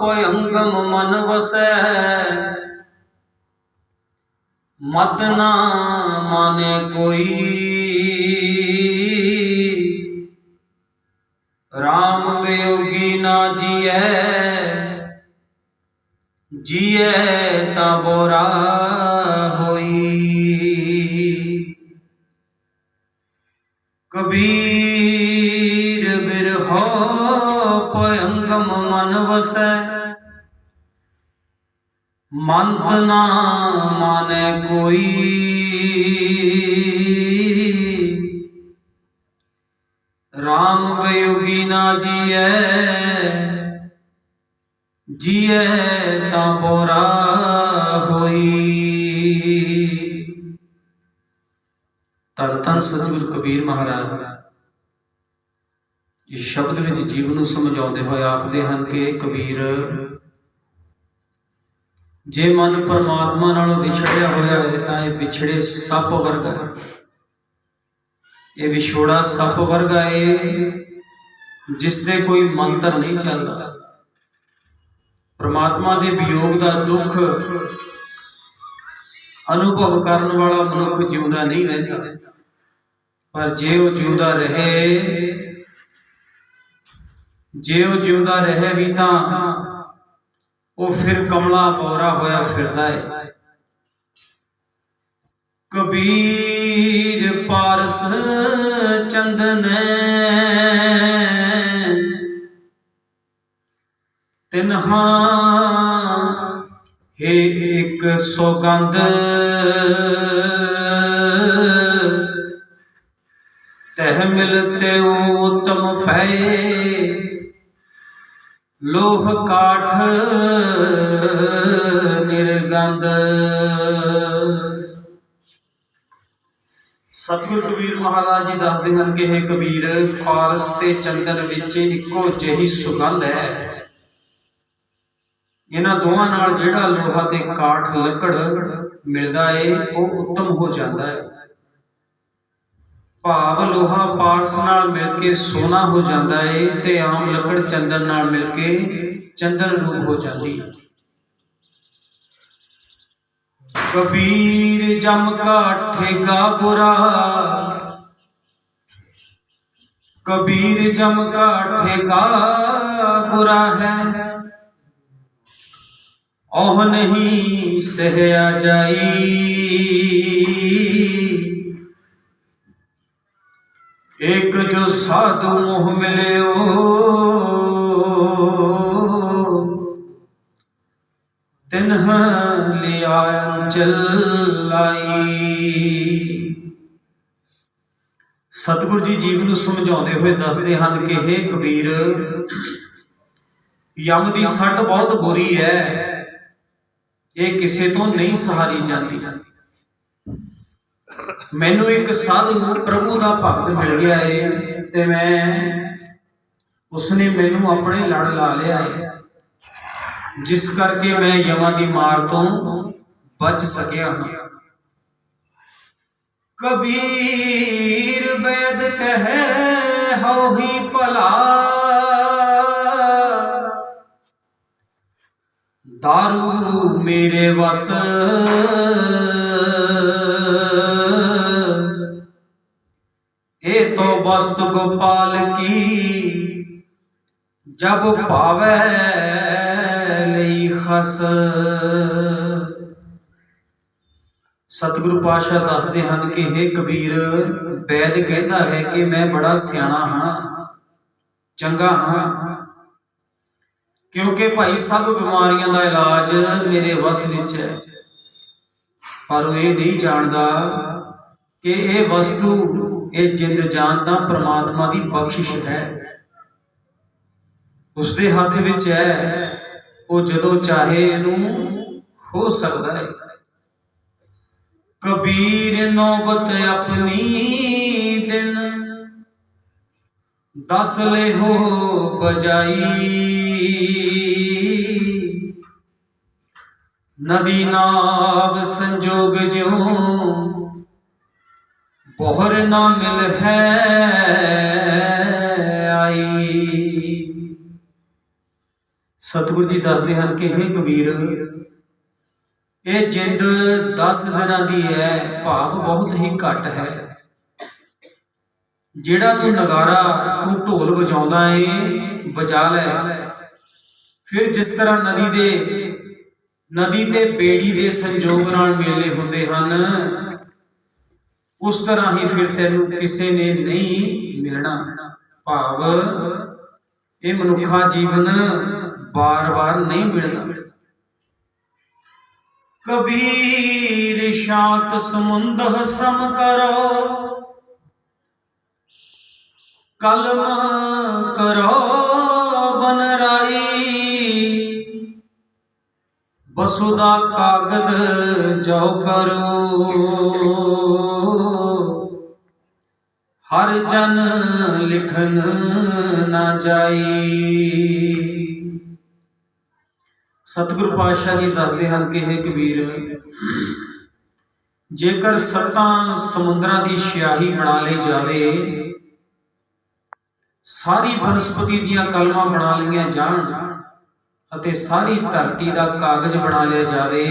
ਪਯੰਗਮ ਮਨ ਵਸੈ। ਮਤ ਨਾ ਮਾਨੇ ਕੋਈ। RAM ਬਿਯੋਗੀ ਨਾ ਜੀਐ। ਜੀਐ ਤਾਂ ਬੋਰਾ ਹੋਈ। ਕਬੀਰ ਪਯੰਗਮ ਮਨ ਵਸੈ। ਮੰਤ ਨਾ ਮਾਨੈ ਕੋਈ। RAM ਬਿਯੋਗੀ ਨਾ ਜੀਐ। ਜੀਐ ਤਾਂ ਬੋਰਾ ਹੋਈ। ਧੰਨ ਧੰਨ ਸਤਿਗੁਰ ਕਬੀਰ ਮਹਾਰਾਜ। ਇਸ ਸ਼ਬਦ ਵਿੱਚ ਜੀਵਨ ਨੂੰ ਸਮਝਾਉਂਦੇ ਹੋਏ ਆਖਦੇ ਹਨ ਕਿ ਕਬੀਰ, ਜੇ ਮਨ ਪਰਮਾਤਮਾ ਨਾਲੋਂ ਵਿਛੜਿਆ ਹੋਇਆ ਹੈ ਤਾਂ ਇਹ ਵਿਛੜੇ ਸੱਪ ਵਰਗਾ ਹੈ। ਇਹ ਵਿਛੋੜਾ ਸੱਪ ਵਰਗਾ ਹੈ, ਜਿਸ ਦੇ ਕੋਈ ਮੰਤਰ ਨਹੀਂ ਚੱਲਦਾ। ਪਰਮਾਤਮਾ ਦੇ ਵਿਯੋਗ ਦਾ ਦੁੱਖ ਅਨੁਭਵ ਕਰਨ ਵਾਲਾ ਮਨੁੱਖ ਜਿਉਂਦਾ ਨਹੀਂ ਰਹਿੰਦਾ। ਪਰ ਜੇ ਉਹ ਜਿਉਂਦਾ ਰਹੇ ਜੇ ਉਹ ਜਿਉਂਦਾ ਰਹੇ ਵੀ ਤਾਂ ਉਹ ਫਿਰ ਕਮਲਾ ਬੋਰਾ ਹੋਇਆ ਫਿਰਦਾ ਹੈ ਕਬੀਰ ਪਾਰਸ ਚੰਦਨੈ ਤਿਨਹਾ ਹੈ ਇੱਕ ਸੋਗੰਧ। ਤਹ ਮਿਲਤੇ ਉਤਮ ਪਏ ਲੋਹ ਕਾਠ ਨਿਰਗੰਧ। ਸਤਿਗੁਰ ਕਬੀਰ ਮਹਾਰਾਜ ਜੀ ਦੱਸਦੇ ਹਨ ਕਿ ਇਹ ਕਬੀਰ, ਪਾਰਸ ਤੇ ਚੰਦਨ ਵਿੱਚ ਇੱਕੋ ਜਿਹੀ ਸੁਗੰਧ ਹੈ। ਇਹਨਾਂ ਦੋਵਾਂ ਨਾਲ ਜਿਹੜਾ ਲੋਹਾ ਤੇ ਕਾਠ ਲੱਕੜ ਮਿਲਦਾ ਏ, ਉਹ ਉੱਤਮ ਹੋ ਜਾਂਦਾ ਹੈ। ਭਾਵ ਲੋਹਾ ਪਾਰਸ ਨਾਲ ਮਿਲ ਕੇ ਸੋਨਾ ਹੋ ਜਾਂਦਾ ਏ ਤੇ ਆਮ ਲੱਕੜ ਚੰਦਨ ਨਾਲ ਮਿਲ ਕੇ ਚੰਦਨ ਰੂਪ ਹੋ ਜਾਂਦੀ ਕਬੀਰ ਜਮ ਕਾਠੇਗਾ ਬੁਰਾ। ਕਬੀਰ ਜਮ ਕਾਠੇਗਾ ਬੁਰਾ ਹੈ। ਉਹ ਨਹੀਂ ਸਹਿਆ ਜਾਈ। ਇੱਕ ਜੋ ਸਾਧੂ ਮੋਹ ਮਿਲਿਓ ਤਿਨਹ ਲਿਆ ਅੰਚਲ ਲਾਈ। ਸਤਿਗੁਰੂ ਜੀ ਜੀਵ ਨੂੰ ਸਮਝਾਉਂਦੇ ਹੋਏ ਦੱਸਦੇ ਹਨ ਕਿ ਇਹ ਕਬੀਰ, ਯਮ ਦੀ ਸੱਟ ਬਹੁਤ ਬੁਰੀ ਹੈ, ਇਹ ਕਿਸੇ ਤੋਂ ਨਹੀਂ ਸਹਾਰੀ ਜਾਂਦੀ। ਮੈਨੂੰ ਇੱਕ ਸਾਧੂ ਪ੍ਰਭੂ ਦਾ ਭਗਤ ਮਿਲ ਗਿਆ ਏ ਤੇ ਮੈਂ ਉਸਨੇ ਮੈਨੂੰ ਆਪਣੇ ਲੜ ਲਾ ਲਿਆ ਏ। ਜਿਸ ਕਰਕੇ ਮੈਂ ਯਮਾ ਦੀ ਮਾਰ ਤੋਂ ਬਚ ਸਕਿਆ ਹਾਂ। ਕਬੀਰ ਬੈਦ ਕਹੇ ਹਉ ਹੀ ਭਲਾ। ਦਾਰੂ ਮੇਰੇ ਵਸ। ए तो वस्त गोपाल की जब पावे ਲਈ ਖਸ ਸਤਿਗੁਰੂ ਪਾਤਸ਼ਾਹ ਦੱਸਦੇ ਹਨ ਕਿ ਇਹ ਕਬੀਰ ਵੈਦ ਕਹਿੰਦਾ ਹੈ ਕਿ ਮੈਂ ਬੜਾ ਸਿਆਣਾ ਹਾਂ ਚੰਗਾ ਹਾਂ ਕਿਉਂਕਿ ਭਾਈ ਸਭ ਬਿਮਾਰੀਆਂ ਦਾ ਇਲਾਜ ਮੇਰੇ ਵਸ ਵਿੱਚ ਹੈ ਪਰ ਉਹ ਇਹ ਨਹੀਂ ਜਾਣਦਾ ਕਿ ਇਹ ਵਸਤੂ ਇਹ ਜਿੰਦ ਜਾਨ ਤਾਂ ਪ੍ਰਮਾਤਮਾ ਦੀ ਬਖਸ਼ਿਸ਼ ਹੈ। ਉਸ ਦੇ ਹੱਥ ਵਿੱਚ ਹੈ। ਉਹ ਜਦੋਂ ਚਾਹੇ ਇਹਨੂੰ ਹੋ ਸਕਦਾ ਹੈ। ਕਬੀਰ ਨੌਬਤ ਆਪਣੀ ਦਿਨ ਦਸ ਲੈ ਹੋ ਬਜਾਈ। ਨਦੀ ਨਾਵ ਸੰਜੋਗ ਜਿਉ ਬੋਹਰ ਨਾ ਮਿਲ ਹੈ ਆਈ। ਸਤਿਗੁਰੂ ਜੀ ਦੱਸਦੇ ਹਨ ਕਿ ਇਹ ਕਬੀਰ, ਇਹ ਜਿੰਦ 10 ਦਿਨਾਂ ਦੀ ਹੈ, ਭਾਵ ਬਹੁਤ ਹੀ ਘੱਟ ਹੈ। ਜਿਹੜਾ ਤੂੰ ਨਗਾਰਾ, ਤੂੰ ਢੋਲ ਵਜਾਉਂਦਾ ਏ, ਵਜਾ ਲੈ। ਫਿਰ ਜਿਸ ਤਰ੍ਹਾਂ ਨਦੀ ਦੇ, ਨਦੀ ਤੇ ਬੇੜੀ ਦੇ ਸੰਜੋਗ ਨਾਲ ਮੇਲੇ ਹੁੰਦੇ ਹਨ ਉਸ ਤਰ੍ਹਾਂ ਹੀ ਫਿਰ ਤੈਨੂੰ ਕਿਸੇ ਨੇ ਨਹੀਂ ਮਿਲਣਾ। ਭਾਵ ਇਹ ਮਨੁੱਖਾ ਜੀਵਨ ਬਾਰ-ਬਾਰ ਨਹੀਂ ਮਿਲਦਾ। ਕਬੀਰ ਸ਼ਾਂਤ ਸਮੁੰਦਰ ਸਮ ਕਰੋ। ਕਲਮ ਕਰੋ ਬਨਰਾਈ। ਬਸੁਦਾ ਕਾਗਦ ਜੋ ਕਰੋ। ਹਰ ਜਨ ਲਿਖਨ ਨਾ ਜਾਈ। ਸਤਿਗੁਰ ਪਾਤਸ਼ਾਹ ਜੀ ਦੱਸਦੇ ਹਨ ਕਿ ਇਹ ਕਬੀਰ, ਜੇਕਰ ਸੱਤਾਂ ਸਮੁੰਦਰਾਂ ਦੀ ਸਿਆਹੀ ਬਣਾ ਲਈ ਜਾਵੇ, ਸਾਰੀ ਬਨਸਪਤੀ ਦੀਆਂ ਕਲਮਾਂ ਬਣਾ ਲਈਆਂ ਜਾਣ ਅਤੇ ਸਾਰੀ ਧਰਤੀ ਦਾ ਕਾਗਜ਼ ਬਣਾ ਲਿਆ ਜਾਵੇ,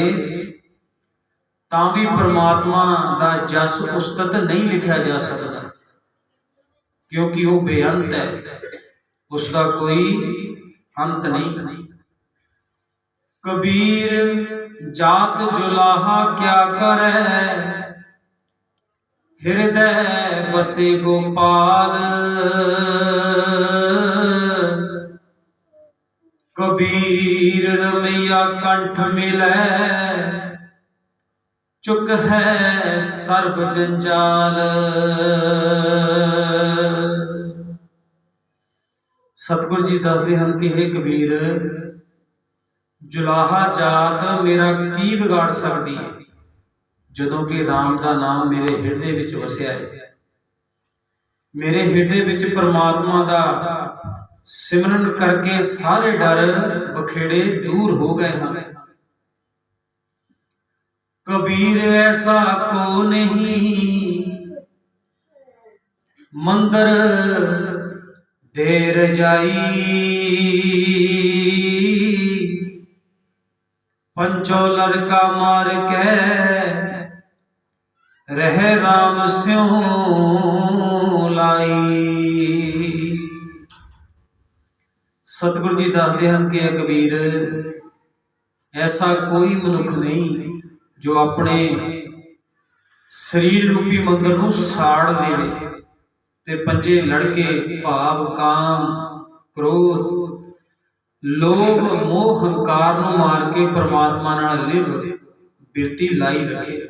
ਤਾਂ ਵੀ ਪ੍ਰਮਾਤਮਾ ਦਾ ਜਸ ਉਸਤਤ ਨਹੀਂ ਲਿਖਿਆ ਜਾ ਸਕਦਾ। ਕਿਉਂਕਿ ਉਹ ਬੇਅੰਤ ਹੈ। ਉਸ ਦਾ ਕੋਈ ਅੰਤ ਨਹੀਂ। ਕਬੀਰ, ਜਾਤ ਜੁਲਾਹਾ ਕਿਆ ਕਰੈ? ਹਿਰਦੈ ਬਸੇ ਗੋਪਾਲ। ਕਬੀਰ, ਰਮਈਆ ਕੰਠ ਮਿਲੈ। ਚੁੱਕ ਹੈ ਸਰਬ ਜੰਜਾਲ। ਸਤਿਗੁਰੂ ਜੀ ਦੱਸਦੇ ਹਨ ਕਿ ਇਹ ਕਬੀਰ, ਜੁਲਾਹਾ ਜਾਤ ਮੇਰਾ ਕੀ ਵਿਗਾੜ ਸਕਦੀ ਹੈ ਜਦੋਂ ਕਿ RAM ਦਾ ਨਾਮ ਮੇਰੇ ਹਿਰਦੇ ਵਿੱਚ ਵਸਿਆ ਹੈ ਮੇਰੇ ਹਿਰਦੇ ਵਿੱਚ ਪਰਮਾਤਮਾ ਦਾ ਸਿਮਰਨ ਕਰਕੇ ਸਾਰੇ ਡਰ ਬਖੇੜੇ ਦੂਰ ਹੋ ਗਏ ਹਨ। ਕਬੀਰ, ਐਸਾ ਕੋ ਨਹੀਂ। ਮੰਦਰ ਦੇਰ ਜਾਈ। ਪੰਚੋ ਲੜਕਾ ਮਾਰ ਕੇ ਰਹਿ RAM ਸਿਉ ਲਾਈ। ਸਤਿਗੁਰੂ ਜੀ ਦੱਸਦੇ ਹਨ ਕਿ ਇਹ ਕਬੀਰ ਐਸਾ ਕੋਈ ਮਨੁੱਖ ਨਹੀਂ ਜੋ ਆਪਣੇ ਸਰੀਰ ਰੂਪੀ ਮੰਦਰ ਨੂੰ ਸਾੜ ਦੇਵੇ। ਤੇ ਪੰਜੇ ਲੜਕੇ ਭਾਵ ਕਾਮ, ਕ੍ਰੋਧ। ਲੋਭ, ਮੋਹ, ਹੰਕਾਰ ਨੂੰ ਮਾਰ ਕੇ ਪ੍ਰਮਾਤਮਾ ਨਾਲ ਲਿਵ, ਬਿਰਤੀ ਲਾਈ ਰੱਖੇ।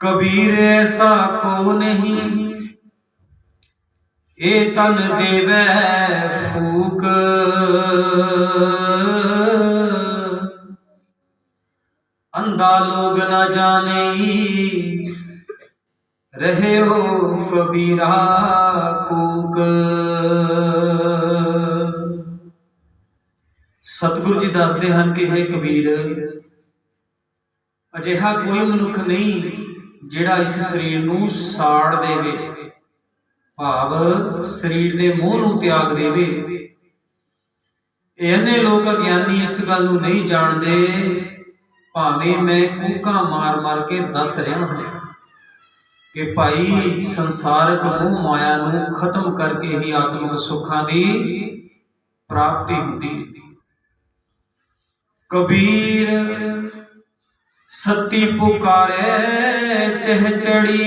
ਕਬੀਰ ਐਸਾ ਕੋ ਨਹੀਂ ਇਹ ਤਨ ਦੇਵੈ ਫੂਕ। ਅੰਦਾ ਲੋਗ ਨਾ ਜਾਣੇ ਰਹਿਓ ਕਬੀਰਾ ਕੂਕ। ਸਤਿਗੁਰੂ ਜੀ ਦੱਸਦੇ ਹਨ ਕਿ ਇਹ ਕਬੀਰ, ਅਜਿਹਾ ਕੋਈ ਮਨੁੱਖ ਨਹੀਂ ਜਿਹੜਾ ਇਸ ਸਰੀਰ ਨੂੰ ਸਾੜ ਦੇਵੇ, ਭਾਵ ਸਰੀਰ ਦੇ ਮੋਹ ਨੂੰ ਤਿਆਗ ਦੇਵੇ। ਇਹਨੇ ਲੋਕ ਅਗਿਆਨੀ ਇਸ ਗੱਲ ਨੂੰ ਨਹੀਂ ਜਾਣਦੇ, ਭਾਵੇਂ ਮੈਂ ਕੂਕਾਂ ਮਾਰ-ਮਾਰ ਕੇ ਦੱਸ ਰਿਹਾ ਹਾਂ। ਕਿ ਭਾਈ ਸੰਸਾਰਕ ਮੋਹ ਮਾਇਆ ਨੂੰ ਖਤਮ ਕਰਕੇ ਹੀ ਆਤਮਿਕ ਸੁੱਖਾਂ ਦੀ ਪ੍ਰਾਪਤੀ ਹੁੰਦੀ ਹੈ। ਕਬੀਰ ਸਤੀ ਪੁਕਾਰੇ ਚਹ ਚੜੀ।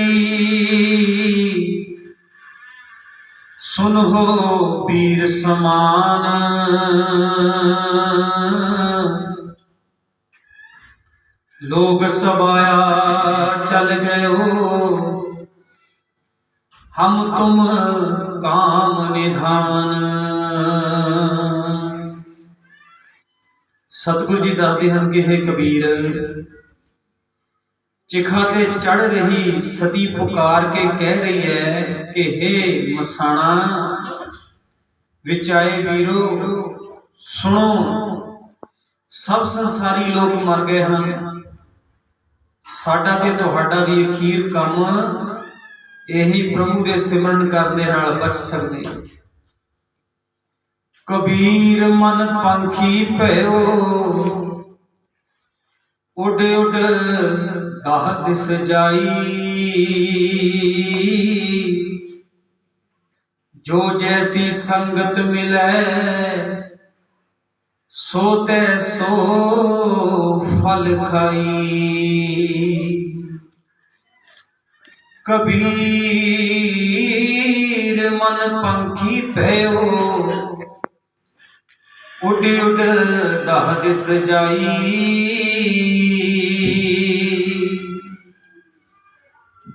ਸੁਨ ਹੋ ਪੀਰ ਸਮਾਨ। ਲੋਗ ਸਬਾਇਆ ਚਲ ਗਇਓ ਹਮ ਤੁਮ ਕਾਮ ਨਿਧਾਨ। ਸਤਿਗੁਰੂ ਜੀ ਦੱਸਦੇ ਹਨ ਕਿ ਇਹ ਕਬੀਰ, ਚਿਖਾ ਤੇ ਚੜ ਰਹੀ ਸਤੀ ਪੁਕਾਰ ਕੇ ਕਹਿ ਰਹੀ ਹੈ ਕਿ हे ਮਸਾਣਾ ਵਿੱਚ ਵੀਰੋ, ਸੁਣੋ। ਸਭ ਸੰਸਾਰੀ ਲੋਕ ਮਰ ਗਏ ਹਨ। ਸਾਡਾ ਤੇ ਤੁਹਾਡਾ ਵੀ ਅਖੀਰ ਕੰਮ ਇਹੀ ਪ੍ਰਭੂ ਦੇ ਸਿਮਰਨ ਕਰਨ ਦੇ ਨਾਲ ਬਚ ਸਕਦੇ ਕਬੀਰ ਮਨ ਪੰਖੀ ਭਇਓ, ਉੱਡ ਉੱਡ ਦਾਹ ਦਿਸ ਜਾਈ। ਜੋ ਜੈਸੀ ਸੰਗਤ ਮਿਲੇ ਸੋ ਤੈ ਸੋ ਫਲ ਖਾਈ। ਕਬੀਰ ਮਨ ਪੰਖੀ ਭਇਓ ਉੱਡ ਉੱਡ ਦਾਹ ਦਿਸ ਜਾਈ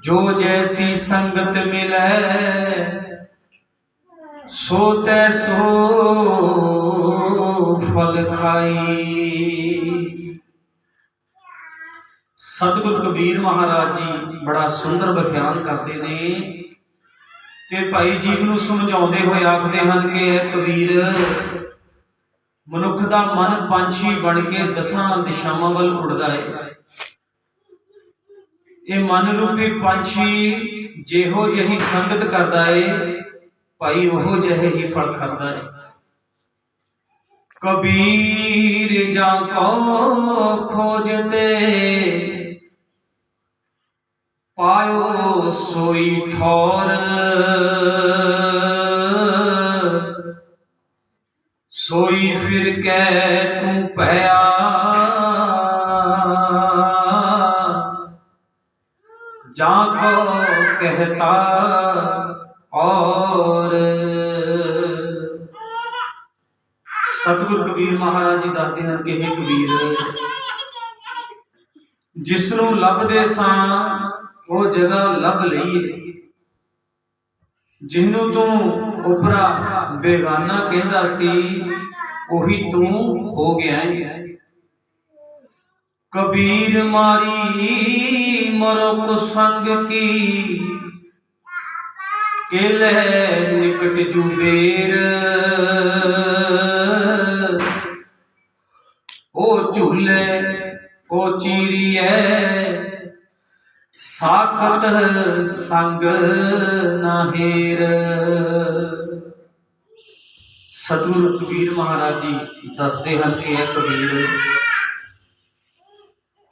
ਜੋ ਜੈਸੀ ਸੰਗਤ ਮਿਲੈ ਸੋ ਤੈ ਸੋ ਫਲ ਖਾਈ। ਸਤਿਗੁਰ ਕਬੀਰ ਮਹਾਰਾਜ ਜੀ ਬੜਾ ਸੁੰਦਰ ਵਿਖਿਆਨ ਕਰਦੇ ਨੇ ਤੇ ਭਾਈ ਜੀਵ ਨੂੰ ਸਮਝਾਉਂਦੇ ਹੋਏ ਆਖਦੇ ਹਨ ਕਿ ਕਬੀਰ ਮਨੁੱਖ ਦਾ ਮਨ ਪੰਛੀ ਬਣ ਕੇ ਦਸਾਂ ਦਿਸ਼ਾਵਾਂ ਵੱਲ ਉੱਡਦਾ ਹੈ ਇਹ ਮਨ ਰੂਪੀ ਪੰਛੀ ਜਿਹੋ ਜਿਹੀ ਸੰਗਤ ਕਰਦਾ ਹੈ ਭਾਈ ਉਹ ਜਿਹੇ ਹੀ ਫਲ ਖਾਂਦਾ ਹੈ ਕਬੀਰ ਜਾਂ ਕੋ ਖੋਜਤੇ ਪਾਇਓ ਸੋਈ ਠੌਰ। ਸੋਈ ਫਿਰ ਕੈ ਤੂੰ ਭਇਆ। ਜਾਂ ਕੋ ਕਹਤਾ ਔਰ ਸਤਿਗੁਰ ਕਬੀਰ ਮਹਾਰਾਜ ਜੀ ਦੱਸਦੇ ਹਨ ਕਿ ਇਹ ਕਬੀਰ, ਜਿਸ ਨੂੰ ਲੱਭਦੇ ਸਾਂ, ਉਹ ਜਗ੍ਹਾ ਲੱਭ ਲਈਏ। ਜਿਹਨੂੰ ਤੂੰ ਉਪਰਾ ਬੇਗਾਨਾ ਕਹਿੰਦਾ ਸੀ, ਉਹੀ ਤੂੰ ਹੋ ਗਿਆ ਹੈ ਕਬੀਰ ਮਾਰੀ ਮਰੋ ਸੰਗ ਕੀ ਕਿਲੇ ਨਿਕਟ ਜੁਬੇਰ। ਉਹ ਝੂਲੇ ਉਹ ਚੀਰੀਏ ਸਾਕਤ ਸੰਗ ਨਾਹੇਰ ਸਤਿਗੁਰ ਕਬੀਰ ਮਹਾਰਾਜ ਜੀ ਦੱਸਦੇ ਹਨ ਕਿ ਇਹ ਕਬੀਰ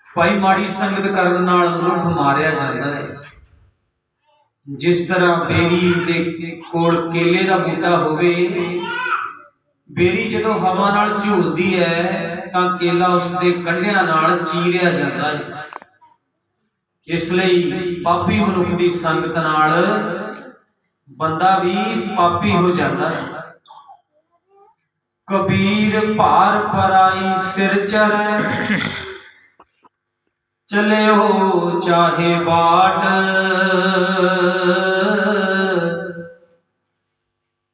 ਭਾਈ ਮਾੜੀ ਸੰਗਤ ਕਰਨ ਨਾਲ ਮਨੁੱਖ ਮਾਰਿਆ ਜਾਂਦਾ ਹੈ। ਜਿਸ ਤਰ੍ਹਾਂ ਬੇਰੀ ਦੇ ਕੋਲ ਕੇਲੇ ਦਾ ਬੂਟਾ ਹੋਵੇ, ਬੇਰੀ ਜਦੋਂ ਹਵਾ ਨਾਲ ਝੂਲਦੀ ਹੈ, ਤਾਂ ਕੇਲਾ ਉਸ ਦੇ ਕੰਢਿਆਂ ਨਾਲ ਚੀਰਿਆ ਜਾਂਦਾ ਹੈ। ਇਸ ਲਈ ਪਾਪੀ ਮਨੁੱਖ ਦੀ ਸੰਗਤ ਨਾਲ ਬੰਦਾ ਵੀ ਪਾਪੀ ਹੋ ਜਾਂਦਾ ਹੈ। ਕਬੀਰ ਭਾਰ ਪਰਾਈ ਸਿਰ ਚਰੈ ਚਲਿਓ ਚਾਹੇ ਬਾਟ।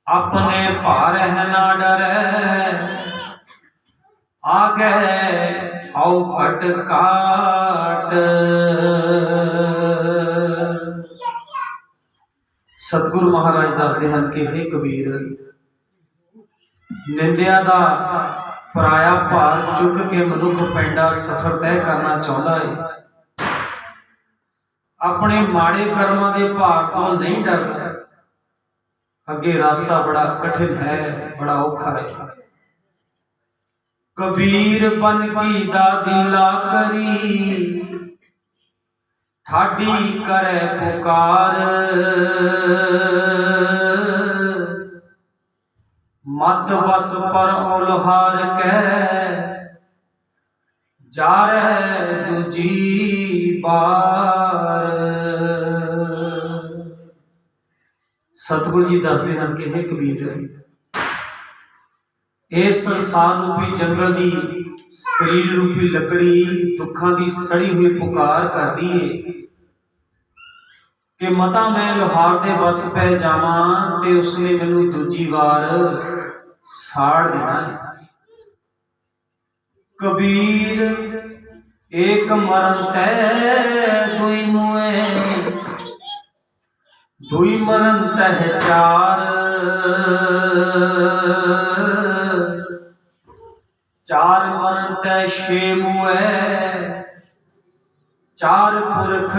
ਆਪਣੇ ਭਾਰ ਹੈ ਨਾ ਡਰੈ। ਆਗੇ ਆਉ ਕਟ ਕਾਟ ਸਤਿਗੁਰੂ ਮਹਾਰਾਜ ਦੱਸਦੇ ਹਨ ਕਿ हे ਕਬੀਰ, ਨਿੰਦਿਆ ਦਾ ਪਰਾਇਆ ਭਾਰ ਚੁੱਕ ਕੇ ਮਨੁੱਖ ਪੈਂਡਾ ਸਫ਼ਰ ਤੈਅ ਕਰਨਾ ਚਾਹੁੰਦਾ ਹੈ ਆਪਣੇ ਮਾੜੇ ਕਰਮਾਂ ਦੇ ਭਾਰ ਤੋਂ ਨਹੀਂ ਡਰਦਾ। ਅੱਗੇ ਰਸਤਾ ਬੜਾ ਕਠਿਨ ਹੈ, ਬੜਾ ਔਖਾ ਹੈ ਕਬੀਰ ਬਨ ਕੀ ਦਾਦੀ ਲਾ ਕਰੀ, ਠਾਡੀ ਕਰੇ ਪੁਕਾਰ। ਮਤ ਬਸ ਪਰ ਔਲਹਾਰ ਕੈ ਜਾ ਰਹਿ ਦੂਜੀ ਬਾਰ ਸਤਿਗੁਰੂ ਜੀ ਦੱਸਦੇ ਹਨ ਕਿ ਇਹ ਕਬੀਰ ਇਸ ਸੰਸਾਰ ਰੂਪੀ ਜੰਗਲ ਦੀ, ਸਰੀਰ ਰੂਪੀ ਲੱਕੜੀ ਦੁੱਖਾਂ ਦੀ ਸੜੀ ਹੋਈ ਪੁਕਾਰ ਕਰਦੀ ਏ। ਕਿ ਮਤਾ ਮੈਂ ਲੋਹਾਰ ਦੇ ਬਸ ਪੈ ਜਾਵਾਂ ਤੇ ਉਸਨੇ ਮੈਨੂੰ ਦੂਜੀ ਵਾਰ ਸਾੜ ਦੇਣਾ ਹੈ। ਕਬੀਰ, ਏਕ ਮਰਨ ਤੈ ਦੁਈ ਮੁਏ ਦੁਈ ਮਰਨ ਤਹਿ ਚਾਰ। ਚਾਰ ਮਰਨ ਤੈ ਛੇ ਮੁਏ ਚਾਰ ਪੁਰਖ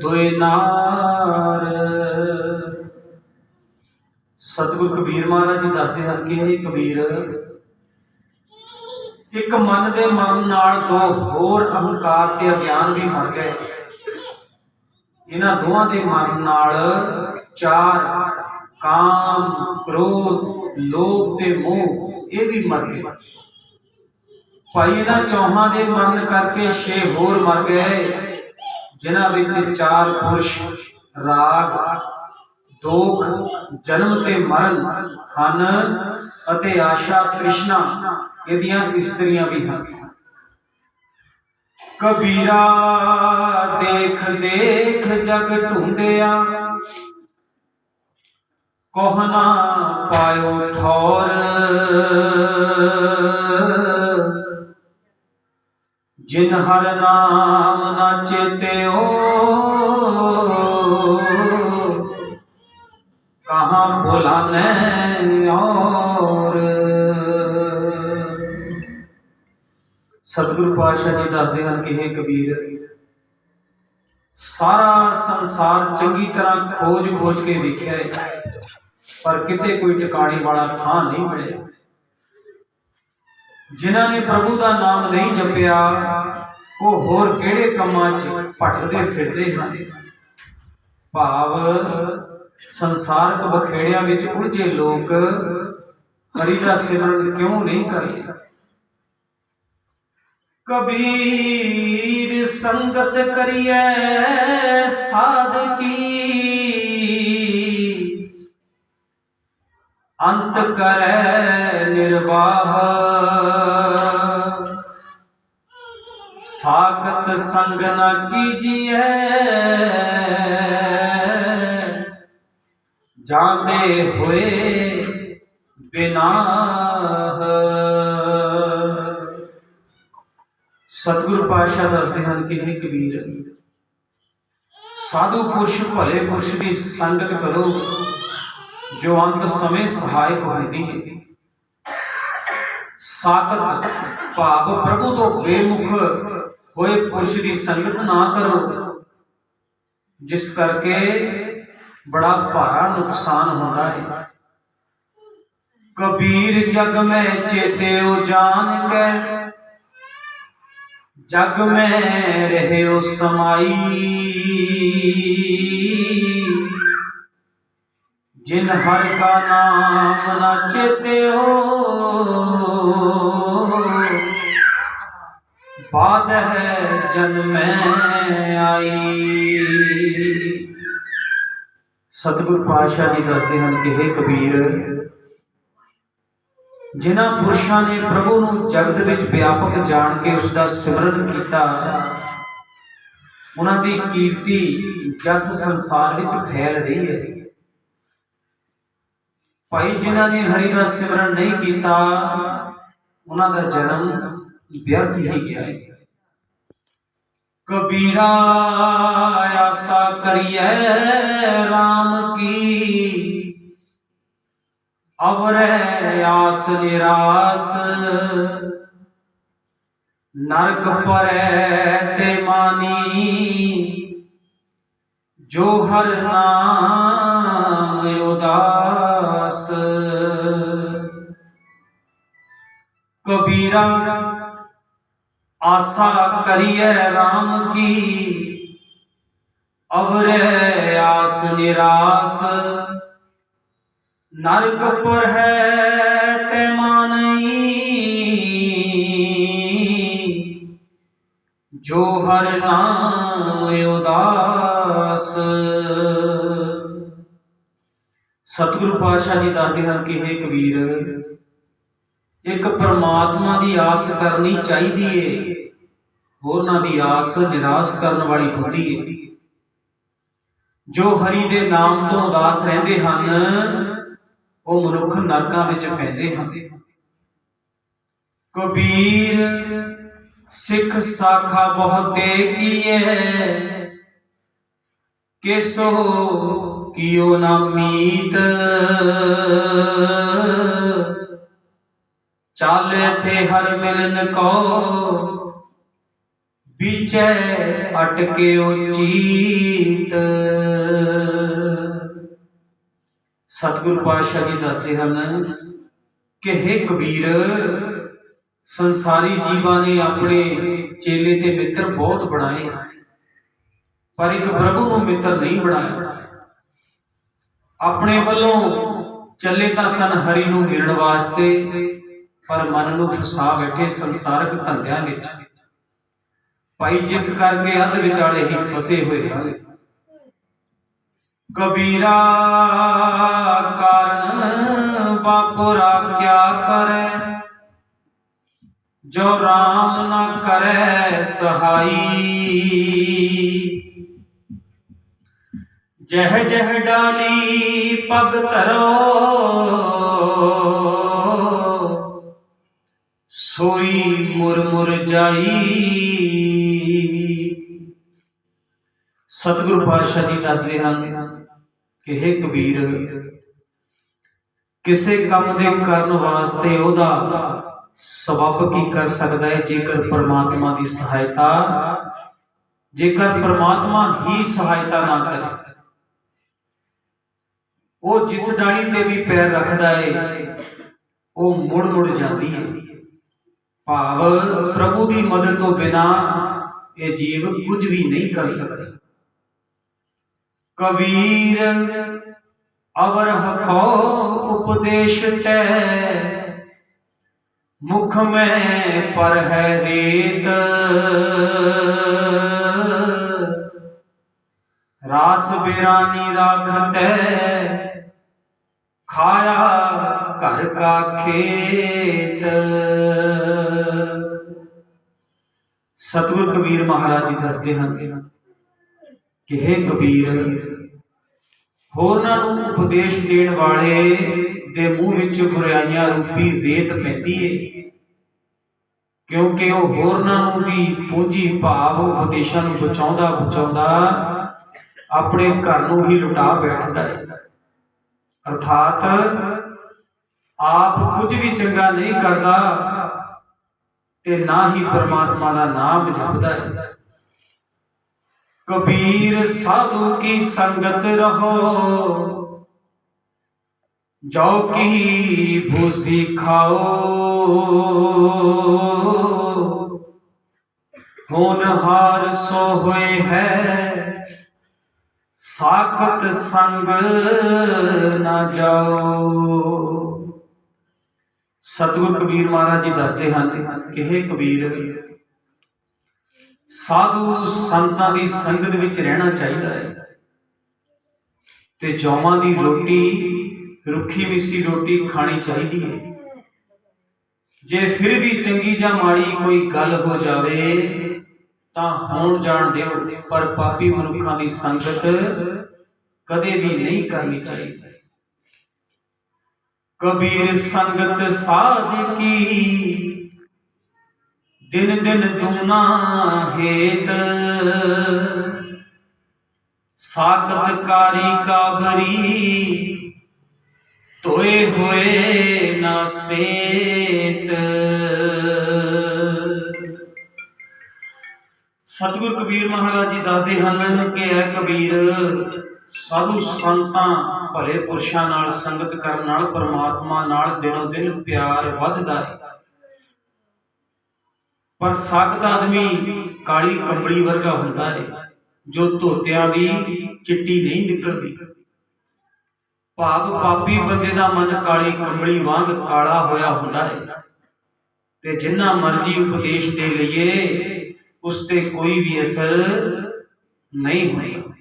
ਦੁਇ ਨਾਰ। ਸਤਿਗੁਰ ਕਬੀਰ ਮਹਾਰਾਜ ਜੀ ਦੱਸਦੇ ਹਨ ਕਿ ਇਹ ਕਬੀਰ, ਇੱਕ ਮਨ ਦੇ ਮਰਨ ਨਾਲ ਦੋ ਹੋਰ ਅਹੰਕਾਰ ਤੇ ਅਗਿਆਨ ਵੀ ਮਰ ਗਏ। ਇਹਨਾਂ ਦੋਵਾਂ ਦੇ ਮਰਨ ਨਾਲ ਚਾਰ ਕਾਮ, ਕ੍ਰੋਧ, ਲੋਭ ਤੇ ਮੋਹ, ਇਹ ਵੀ ਮਰ ਗਏ। ਭਾਈ ਇਹਨਾਂ ਚੌਹਾਂ ਦੇ ਮਰਨ ਕਰਕੇ ਛੇ ਹੋਰ ਮਰ ਗਏ। ਜਿਨ੍ਹਾਂ ਵਿੱਚ ਚਾਰ ਪੁਰਸ਼, ਰਾਗ, ਦੋਖ, ਜਨਮ ਤੇ ਮਰਨ ਹਨ ਅਤੇ ਆਸ਼ਾ ਤ੍ਰਿਸ਼ਨਾ ਇਹਦੀਆਂ ਇਸਤਰੀਆਂ ਵੀ ਹਨ। ਕਬੀਰਾ ਦੇਖ ਦੇਖ ਜਗ ਢੂੰਡਿਆ ਕੋਹਨਾ ਪਾਇਓ ਠੌਰ। ਜਿਨ ਹਰ ਨਾਮ ਨਾ ਚੇਤਿਓ ਕਹਾਂ ਭੁਲਾਨੇ ਔਰ। ਸਤਿਗੁਰੂ ਪਾਤਸ਼ਾਹ ਜੀ ਦੱਸਦੇ ਹਨ ਕਿ ਇਹ ਕਬੀਰ, ਸਾਰਾ ਸੰਸਾਰ ਚੰਗੀ ਤਰ੍ਹਾਂ ਖੋਜ ਖੋਜ ਕੇ ਵੇਖਿਆ ਹੈ ਪਰ ਕਿਤੇ ਕੋਈ ਟਿਕਾਣੇ ਵਾਲਾ ਥਾਂ ਨਹੀਂ ਮਿਲਿਆ। ਜਿਨ੍ਹਾਂ ਨੇ ਪ੍ਰਭੂ ਦਾ ਨਾਮ ਨਹੀਂ ਜਪਿਆ, ਉਹ ਹੋਰ ਕਿਹੜੇ ਕੰਮਾਂ 'ਚ ਭਟਕਦੇ ਫਿਰਦੇ ਹਨ? ਭਾਵ ਸੰਸਾਰਕ ਬਖੇੜਿਆਂ ਵਿੱਚ ਉਲਝੇ ਲੋਕ ਹਰੀ ਦਾ ਸਿਮਰਨ ਕਿਉਂ ਨਹੀਂ ਕਰਦੇ? ਕਬੀਰ ਸੰਗਤ ਕਰੀਏ ਸਾਧ ਕੀ ਅੰਤ ਕਰੈ ਨਿਰਵਾਹ। ਸਾਖਤ ਸੰਗ ਨ ਕੀਜੀਐ। ਜਾਂਦੇ ਹੋਏ ਬਿਨਾਹ। ਸਤਿਗੁਰ ਪਾਤਸ਼ਾਹ ਦੱਸਦੇ ਹਨ ਕਿ ਇਹ ਕਬੀਰ, ਸਾਧੂ ਪੁਰਸ਼ ਭਲੇ ਪੁਰਸ਼ ਦੀ ਸੰਗਤ ਕਰੋ। ਜੋ ਅੰਤ ਸਮੇਂ ਸਹਾਇਕ ਹੁੰਦੀ ਹੈ। ਸਾਖਤ ਭਾਵ ਪ੍ਰਭੂ ਤੋਂ ਬੇਮੁਖ ਹੋਏ ਪੁਰਸ਼ ਦੀ ਸੰਗਤ ਨਾ ਕਰੋ, ਜਿਸ ਕਰਕੇ ਬੜਾ ਭਾਰਾ ਨੁਕਸਾਨ ਹੁੰਦਾ ਹੈ। ਕਬੀਰ ਜਗ ਮੈਂ ਚੇਤਿਓ ਜਾਣ ਕੇ ਜਗ ਮੈਂ ਰਹਿਓ ਸਮਾਈ। ਜਿਨ ਹਰ ਕਾ ਨਾਮ ਨਾ ਚੇਤਿਓ ਬਾਦ ਹੈ ਜਨਮੈ ਆਈ। ਸਤਿਗੁਰ ਪਾਤਸ਼ਾਹ ਜੀ ਦੱਸਦੇ ਹਨ ਕਿ ਇਹ ਕਬੀਰ, ਜਿਨ੍ਹਾਂ ਪੁਰਸ਼ਾਂ ਨੇ ਪ੍ਰਭੂ ਨੂੰ ਜਗਤ ਵਿੱਚ ਵਿਆਪਕ ਜਾਣ ਕੇ ਉਸ ਦਾ ਸਿਮਰਨ ਕੀਤਾ, ਉਹਨਾਂ ਦੀ ਕੀਰਤੀ ਜਸ ਸੰਸਾਰ ਵਿੱਚ ਫੈਲ ਰਹੀ ਹੈ। ਭਾਈ ਜਿਨ੍ਹਾਂ ਨੇ ਹਰੀ ਦਾ ਸਿਮਰਨ ਨਹੀਂ ਕੀਤਾ, ਉਹਨਾਂ ਦਾ ਜਨਮ ਵਿਅਰਥ ਹੀ ਗਿਆ ਹੈ। ਕਬੀਰਾ, ਆਸਾ ਕਰੀਏ RAM ਕੀ? ਅਵਰੈ ਆਸ ਨਿਰਾਸ, ਨਰਕ ਪਰੈ ਤੇ ਮਾਨੀ। ਜੋ ਹਰ ਨਾਮ ਉਦਾਸ। ਕਬੀਰਾ, ਆਸਾ ਕਰੀਏ RAM ਕੀ? ਅਵਰੈ ਆਸ ਨਿਰਾਸ। ਨਰਕ ਪਰ ਹੈ ਤੇ ਮਾਨਈ ਜੋ ਹਰ ਨਾਮ ਉਦਾਸ। ਸਤਿਗੁਰੂ ਪਾਤਸ਼ਾਹ ਜੀ ਦੱਸਦੇ ਹਨ ਕਿ ਇਹ ਕਬੀਰ, ਇੱਕ ਪਰਮਾਤਮਾ ਦੀ ਆਸ ਕਰਨੀ ਚਾਹੀਦੀ ਏ, ਹੋਰਨਾਂ ਦੀ ਆਸ ਨਿਰਾਸ਼ ਕਰਨ ਵਾਲੀ ਹੁੰਦੀ ਏ। ਜੋ ਹਰੀ ਦੇ ਨਾਮ ਤੋਂ ਉਦਾਸ ਰਹਿੰਦੇ ਹਨ, ਉਹ ਮਨੁੱਖ ਨਰਕਾਂ ਵਿੱਚ ਪੈਂਦੇ ਹਨ। ਕਬੀਰ, ਸਿੱਖ ਸਾਖਾ ਬਹੁਤੇ ਕੀਏ ਕਿਸੋ ਕੀਓ ਨਾ ਮੀਤ? ਚਾਲੇ ਥੇ ਹਰ ਮਿਲਨ ਕੋ, ਵਿਚੈ ਅਟਕੇ ਉਚੀਤ ਸਤਿਗੁਰ ਪਾਤਸ਼ਾਹ ਜੀ ਦੱਸਦੇ ਹਨ ਕਿ ਹੈ ਕਬੀਰ, ਸੰਸਾਰੀ ਜੀਵਾਂ ਨੇ ਆਪਣੇ ਚੇਲੇ ਤੇ ਮਿੱਤਰ ਬਹੁਤ ਬਣਾਏ, ਪਰ ਇੱਕ ਪ੍ਰਭੂ ਨੂੰ ਮਿੱਤਰ ਨਹੀਂ ਬਣਾਇਆ। ਆਪਣੇ ਵੱਲੋਂ ਚੱਲੇ ਤਾਂ ਸਨ ਹਰੀ ਨੂੰ ਮਿਲਣ ਵਾਸਤੇ, ਪਰ ਮਨ ਨੂੰ ਫਸਾ ਬੈਠੇ ਸੰਸਾਰਕ ਧੰਦਿਆਂ ਵਿੱਚ। ਭਾਈ ਜਿਸ ਕਰਕੇ ਅੱਧ ਵਿਚਾਲੇ ਹੀ ਫਸੇ ਹੋਏ ਹਨ। ਕਬੀਰਾ ਕਾਰਨ ਬਾਪੁਰਾ ਕਿਆ ਕਰੇ, ਜੋ RAM ਨਾ ਕਰੈ ਸਹਾਈ। ਜਹ ਜਹ ਡਾਲੀ ਪਗ ਧਰੋ। ਸੋਈ ਮੁਰ ਮੁਰ ਜਾਈ। ਸਤਿਗੁਰੂ ਪਾਤਸ਼ਾਹ ਜੀ ਦੱਸਦੇ ਹਨ ਕਿ ਇਹ ਕਬੀਰ, ਕਿਸੇ ਕੰਮ ਦੇ ਕਰਨ ਵਾਸਤੇ ਉਹਦਾ ਸਬਬ ਕੀ ਕਰ ਸਕਦਾ ਹੈ ਜੇਕਰ ਪ੍ਰਮਾਤਮਾ ਦੀ ਸਹਾਇਤਾ ਜੇਕਰ ਪ੍ਰਮਾਤਮਾ ਹੀ ਸਹਾਇਤਾ ਨਾ ਕਰੇ? ਉਹ ਜਿਸ ਡਾਲੀ ਤੇ ਵੀ ਪੈਰ ਰੱਖਦਾ ਏ, ਉਹ ਮੁੜ ਮੁੜ ਜਾਂਦੀ ਹੈ ਭਾਵ ਪ੍ਰਭੂ ਦੀ ਮਦਦ ਤੋਂ ਬਿਨਾ ਇਹ ਜੀਵ ਕੁਝ ਵੀ ਨਹੀਂ ਕਰ ਸਕਦਾ। ਕਬੀਰ ਅਵਰ ਹਕੋ ਉਪਦੇਸ਼ ਤੈ, ਮੁਖ ਮੈਂ ਪਰ ਹੈ ਰੇਤ। ਰਾਸ ਬਿਰਾਨੀ ਰਾਖਤੈ ਖਾਇਆ ਘਰ ਕਾ ਖੇਤ। ਸਤਿਗੁਰ ਕਬੀਰ ਮਹਾਰਾਜ ਜੀ ਦੱਸਦੇ ਹਨ ਕਿ ਇਹ ਕਬੀਰ ਹੋਰਨਾਂ ਨੂੰ ਉਪਦੇਸ਼ ਦੇਣ ਵਾਲੇ ਦੇ ਮੂੰਹ ਵਿੱਚ ਬੁਰਾਈਆਂ ਰੂਪੀ ਰੇਤ ਪੈਂਦੀ ਏ, ਕਿਉਂਕਿ ਉਹ ਹੋਰਨਾਂ ਨੂੰ ਦੀ ਪੂੰਜੀ ਭਾਵ ਉਪਦੇਸ਼ਾਂ ਨੂੰ ਬਚਾਉਂਦਾ ਬਚਾਉਂਦਾ ਆਪਣੇ ਘਰ ਨੂੰ ਹੀ ਲੁਟਾ ਬੈਠਦਾ ਹੈ ਅਰਥਾਤ ਆਪ ਕੁਝ ਵੀ ਚੰਗਾ ਨਹੀਂ ਕਰਦਾ ਤੇ ਨਾ ਹੀ ਪ੍ਰਮਾਤਮਾ ਦਾ ਨਾਮ ਜਪਦਾ ਹੈ। ਕਬੀਰ ਸਾਧੂ ਕੀ ਸੰਗਤ ਰਹੋ ਜੋ ਕੀ ਭੂਸੀ ਖਾਓ। ਹੋਨਹਾਰ ਸੋ ਹੋਏ ਹੈ ਸਾਖਤ ਸੰਗ ਨਾ ਜਾਓ। ਸਤਿਗੁਰ ਕਬੀਰ ਮਹਾਰਾਜ ਜੀ ਦੱਸਦੇ ਹਨ ਕਿ ਇਹ ਕਬੀਰ, ਸਾਧੂ ਸੰਤਾਂ ਦੀ ਸੰਗਤ ਵਿੱਚ ਰਹਿਣਾ ਚਾਹੀਦਾ ਹੈ। ਤੇ ਜੌਮਾਂ ਦੀ ਰੋਟੀ, ਰੁੱਖੀ ਮਿੱਸੀ ਰੋਟੀ ਖਾਣੀ ਚਾਹੀਦੀ ਹੈ। ਜੇ ਫਿਰ ਵੀ ਚੰਗੀ ਜਾਂ ਮਾੜੀ ਕੋਈ ਗੱਲ ਹੋ ਜਾਵੇ ਤਾਂ ਹੋਣ ਜਾਣ ਦਿਓ, ਪਰ ਪਾਪੀ ਮਨੁੱਖਾਂ ਦੀ ਸੰਗਤ ਕਦੇ ਵੀ ਨਹੀਂ ਕਰਨੀ ਚਾਹੀਦੀ। ਕਬੀਰ ਸੰਗਤ ਸਾਧ ਦਿਨ ਦਿਨ ਦੂਨਾ ਹੇਤ। ਸਾਖਤ ਕਾਰੀ ਕਾਬਰੀ ਤੋਏ ਹੋਏ ਨਾ ਸੇਤ। ਸਤਿਗੁਰ ਕਬੀਰ ਮਹਾਰਾਜ ਜੀ ਦੱਸਦੇ ਹਨ ਕਿ ਇਹ ਕਬੀਰ ਸਾਧੂ ਸੰਤਾਂ ਭਲੇ ਪੁਰਸ਼ਾਂ ਨਾਲ ਸੰਗਤ ਕਰਨ ਨਾਲ, ਪਰਮਾਤਮਾ ਨਾਲ ਦਿਨੋ ਦਿਨ ਪਿਆਰ ਵੱਧਦਾ ਹੈ ਪਰ ਸਖਤ ਆਦਮੀ ਕਾਲੀ ਕੰਬਲੀ ਵਰਗਾ ਹੁੰਦਾ ਹੈ, ਜੋ ਧੋਤਿਆਂ ਦੀ ਚਿੱਟੀ ਨਹੀਂ ਨਿਕਲਦੀ। ਭਾਵ ਪਾਪੀ ਬੰਦੇ ਦਾ ਮਨ ਕਾਲੀ ਕੰਬਲੀ ਵਾਂਗ ਕਾਲਾ ਹੋਇਆ ਹੁੰਦਾ ਹੈ। ਤੇ ਜਿੰਨਾ ਮਰਜ਼ੀ ਉਪਦੇਸ਼ ਦੇ ਲਈਏ ਉਸ ਤੇ ਕੋਈ ਵੀ ਅਸਰ ਨਹੀਂ ਹੁੰਦਾ।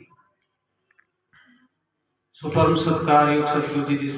ਸੋ ਪਰਮ ਸਤਕਾਰਯੋਗ ਸਤਿਗੁਰੂ ਜੀ ਦੀ